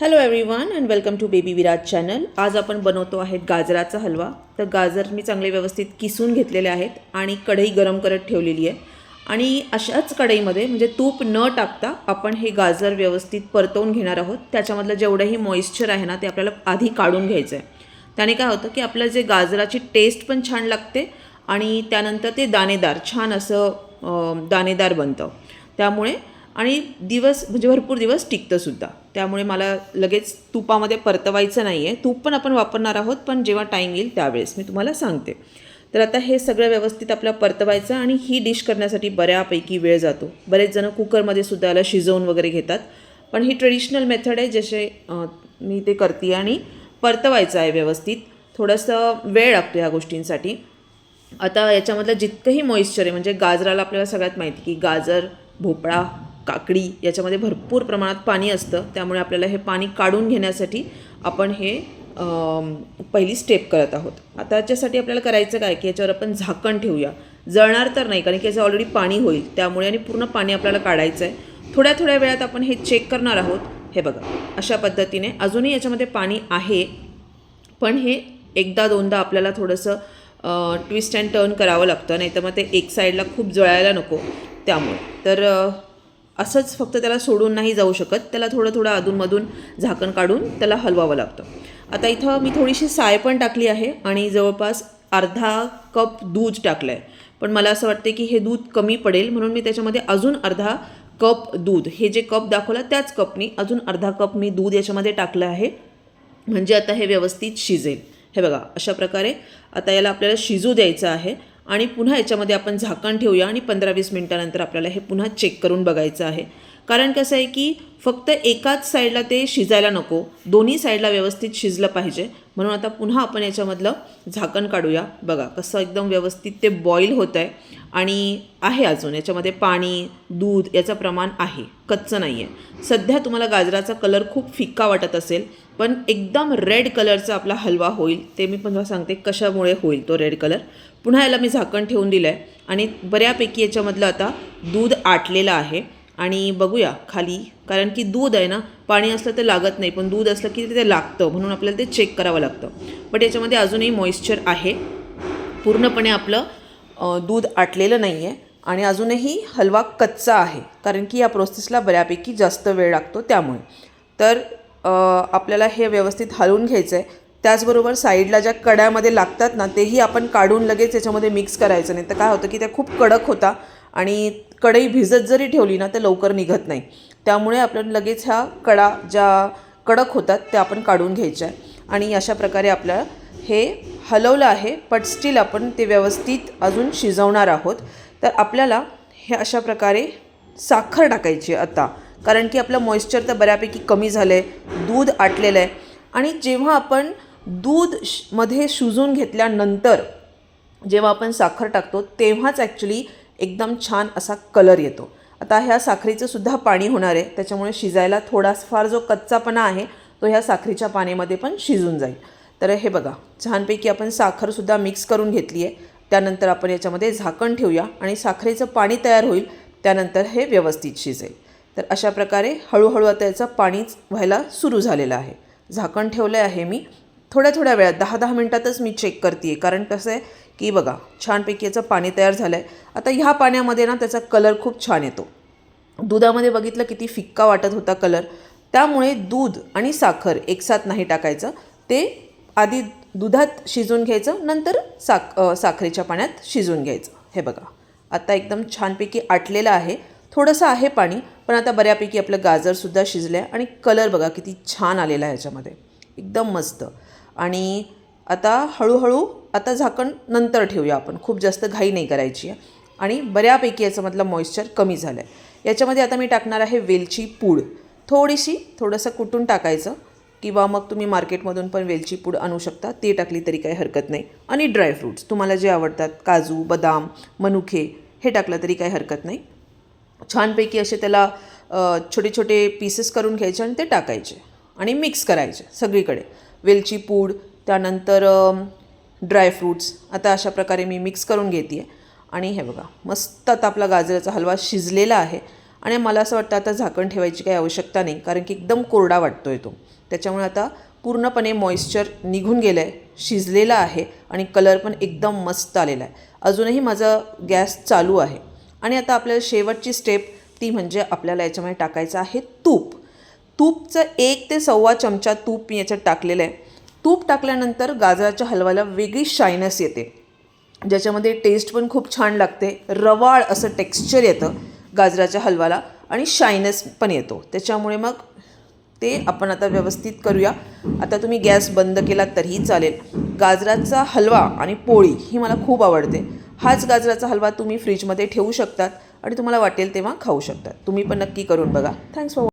Hello everyone and welcome to baby Viraj channel आज आपण बनवतो आहेत गाजराचा हलवा. तर गाजर मी चांगले व्यवस्थित किसून घेतलेले आहेत आणि कढई गरम करत ठेवलेली आहे. आणि अशाच कढईमध्ये म्हणजे तूप न टाकता आपण हे गाजर व्यवस्थित परतवून घेणार आहोत. त्याच्यामधलं जेवढंही मॉइश्चर आहे ना ते आपल्याला आधी काढून घ्यायचं आहे त्याने काय होतं की आपलं जे गाजराची टेस्ट पण छान लागते आणि त्यानंतर ते दाणेदार छान असं दाणेदार बनतं. त्यामुळे आणि दिवस म्हणजे भरपूर दिवस टिकतंसुद्धा त्यामुळे मला लगेच तुपामध्ये परतवायचं नाही आहे तूप पण आपण वापरणार आहोत पण जेव्हा टाईम येईल त्यावेळेस मी तुम्हाला सांगते. तर आता हे सगळं व्यवस्थित आपल्याला परतवायचं आणि ही डिश करण्यासाठी बऱ्यापैकी वेळ जातो. बरेच जण कुकरमध्ये सुद्धा याला शिजवून वगैरे घेतात. पण ही ट्रेडिशनल मेथड आहे जसे मी ते करते आणि परतवायचं आहे व्यवस्थित. थोडंसं वेळ लागतो ह्या गोष्टींसाठी. आता याच्यामधलं जितकंही मॉइश्चर आहे म्हणजे गाजराला आपल्याला सगळ्यात माहिती की गाजर भोपळा काकडी याच्यामध्ये भरपूर प्रमाणात पाणी असतं. त्यामुळे आपल्याला हे पाणी काढून घेण्यासाठी आपण हे पहिली स्टेप करत आहोत. आता याच्यासाठी आपल्याला करायचं काय? की याच्यावर आपण झाकण ठेवूया. जळणार तर नाही कारण की याचं ऑलरेडी पाणी होईल. त्यामुळे आणि पूर्ण पाणी आपल्याला काढायचं आहे थोड्या थोड्या वेळात आपण हे चेक करणार आहोत. हे बघा अशा पद्धतीने. अजूनही याच्यामध्ये पाणी आहे पण हे एकदा दोनदा आपल्याला थोडंसं ट्विस्ट अँड टर्न करावं लागतं. नाही तर मग ते एक साईडला खूप जळायला नको. त्यामुळे. तर असंच फक्त त्याला सोडून नाही जाऊ शकत. त्याला थोडं थोडं अधूनमधून झाकण काढून त्याला हलवावं लागतं. आता इथं मी थोडीशी साय पण टाकली आहे आणि जवळपास अर्धा कप दूध टाकलं आहे पण मला असं वाटते की हे दूध कमी पडेल म्हणून मी त्याच्यामध्ये अजून अर्धा कप दूध हे जे कप दाखवलं त्याच कपनी अजून अर्धा कप मी दूध याच्यामध्ये टाकलं आहे. म्हणजे आता हे व्यवस्थित शिजेल. हे बघा अशा प्रकारे आता याला आपल्याला शिजू द्यायचं आहे. आणि पुन्हा याच्यामध्ये आपण झाकण ठेवूया आणि पंधरा वीस मिनटानंतर आपल्याला हे पुन्हा चेक करून बघायचं आहे. कारण कसं आहे की फक्त एकाच साईडला ते शिजायला नको दोन्ही साईडला व्यवस्थित शिजलं पाहिजे. म्हणून आता पुन्हा आपण याच्यामधलं झाकण काढूया. बघा कसं एकदम व्यवस्थित ते बॉईल होतं आहे आणि आहे अजून. याच्यामध्ये पाणी दूध याचं प्रमाण आहे. कच्चं नाही आहे सध्या तुम्हाला गाजराचा कलर खूप फिक्का वाटत असेल पण एकदम रेड कलरचा आपला हलवा होईल ते मी पण सांगते कशामुळे होईल तो रेड कलर पुन्हा याला मी झाकण ठेवून दिलं आहे आणि बऱ्यापैकी याच्यामधलं आता दूध आटलेलं आहे आणि बघूया खाली कारण की दूध आहे ना पाणी असलं तर लागत नाही पण दूध असलं की ते लागतं म्हणून आपल्याला ते चेक करावं लागतं. बट याच्यामध्ये अजूनही मॉइश्चर आहे. पूर्णपणे आपलं दूध आटलेलं नाही आहे आणि अजूनही हलवा कच्चा आहे कारण की या प्रोसेसला बऱ्यापैकी जास्त वेळ लागतो त्यामुळे. तर आपल्याला हे व्यवस्थित हलवून घ्यायचं आहे त्याचबरोबर साईडला ज्या कड्यामध्ये लागतात ना तेही आपण काढून लगेच याच्यामध्ये मिक्स करायचं नाही. तर काय होतं की त्या खूप कडक होता आणि कढई भिजत जरी ठेवली ना तर लवकर निघत नाही. त्यामुळे आपण लगेच ह्या कडा ज्या कडक होतात त्या आपण काढून घ्यायच्या. आहे आणि अशा प्रकारे आपल्याला हे हलवलं आहे बट स्टील आपण ते व्यवस्थित अजून शिजवणार आहोत. तर आपल्याला हे अशा प्रकारे साखर टाकायची आहे आता. कारण की आपलं मॉइश्चर तर बऱ्यापैकी कमी झालं आहे दूध आटलेलं आहे. आणि जेव्हा आपण दूध श- मध्ये शिजून घेतल्यानंतर जेव्हा आपण साखर टाकतो तेव्हाच ॲक्च्युली एकदम छान असा कलर येतो. आता ह्या साखरेचं सुद्धा पाणी होणार आहे त्याच्यामुळे शिजायला थोडाफार जो कच्चापणा आहे तो ह्या साखरेच्या पाण्यामध्ये पण शिजून जाईल. तर हे बघा छानपैकी आपण साखरसुद्धा मिक्स करून घेतली आहे. त्यानंतर आपण याच्यामध्ये झाकण ठेवूया आणि साखरेचं पाणी तयार होईल त्यानंतर हे व्यवस्थित शिजेल. तर अशा प्रकारे हळूहळू आता याचं पाणीच व्हायला सुरू झालेलं आहे. झाकण ठेवलं आहे मी. थोड्या थोड्या वेळात दहा दहा मिनटातच मी चेक करते कारण कसं आहे की बघा छानपैकी याचं पाणी तयार झालं आहे आता ह्या पाण्यामध्ये ना त्याचा कलर खूप छान येतो. दुधामध्ये बघितलं किती फिक्का वाटत होता कलर त्यामुळे दूध आणि साखर एकसाथ नाही टाकायचं. ते आधी दुधात शिजून घ्यायचं नंतर साख साखरेच्या पाण्यात शिजून घ्यायचं. हे बघा. आता एकदम छानपैकी आटलेलं आहे. थोडंसं आहे पाणी पण आता बऱ्यापैकी आपलं गाजरसुद्धा शिजलं आहे आणि कलर बघा किती छान आलेला आहे ह्याच्यामध्ये. एकदम मस्त. आणि आता हळूहळू आता झाकण नंतर ठेवूया आपण. खूप जास्त घाई नाही करायची आहे. आणि बऱ्यापैकी याच्यामधलं मॉइश्चर कमी झालं आहे याच्यामध्ये आता मी टाकणार आहे वेलची पूड. थोडीशी थोडंसं कुटून टाकायचं. किंवा मग तुम्ही मार्केटमधून पण वेलची पूड आणू शकता. ते टाकली तरी काही हरकत नाही. आणि ड्रायफ्रूट्स तुम्हाला जे आवडतात काजू बदाम मनुखे हे टाकलं तरी काही हरकत नाही. छानपैकी असे त्याला छोटे छोटे पीसेस करून घ्यायचे आणि ते टाकायचे आणि मिक्स करायचे सगळीकडे. वेलची पूड त्यानंतर ड्रायफ्रूट्स आता अशा प्रकारे मी मिक्स करून घेते आहे आणि हे बघा मस्त आता आपला गाजराचा हलवा शिजलेला आहे आणि मला असं वाटतं आता झाकण ठेवायची काही आवश्यकता नाही कारण की एकदम कोरडा वाटतो आहे तो. त्याच्यामुळे आता पूर्णपणे मॉइश्चर निघून गेलं आहे शिजलेला आहे आणि कलर पण एकदम मस्त आलेला आहे. अजूनही माझा गॅस चालू आहे. आणि आता आपल्याला शेवटची स्टेप ती म्हणजे आपल्याला याच्यामध्ये टाकायचं आहे तूप. तूपचं एक ते सव्वा चमचा तूप मी याच्यात टाकलेलं आहे. तूप टाकल्यानंतर गाजराच्या हलवाला वेगळी शायनस येते. ज्याच्यामध्ये टेस्ट पण खूप छान लागते रवाळ असं टेक्स्चर येतं गाजराच्या हलवाला आणि शायनस पण येतो. त्याच्यामुळे मग ते आपण आता व्यवस्थित करूया. आता तुम्ही गॅस बंद केला तरीही चालेल. गाजराचा हलवा आणि पोळी ही मला खूप आवडते. हाच गाजराचा हलवा तुम्ही फ्रीजमध्ये ठेवू शकतात आणि तुम्हाला वाटेल तेव्हा खाऊ शकतात. तुम्ही पण नक्की करून बघा. Thanks for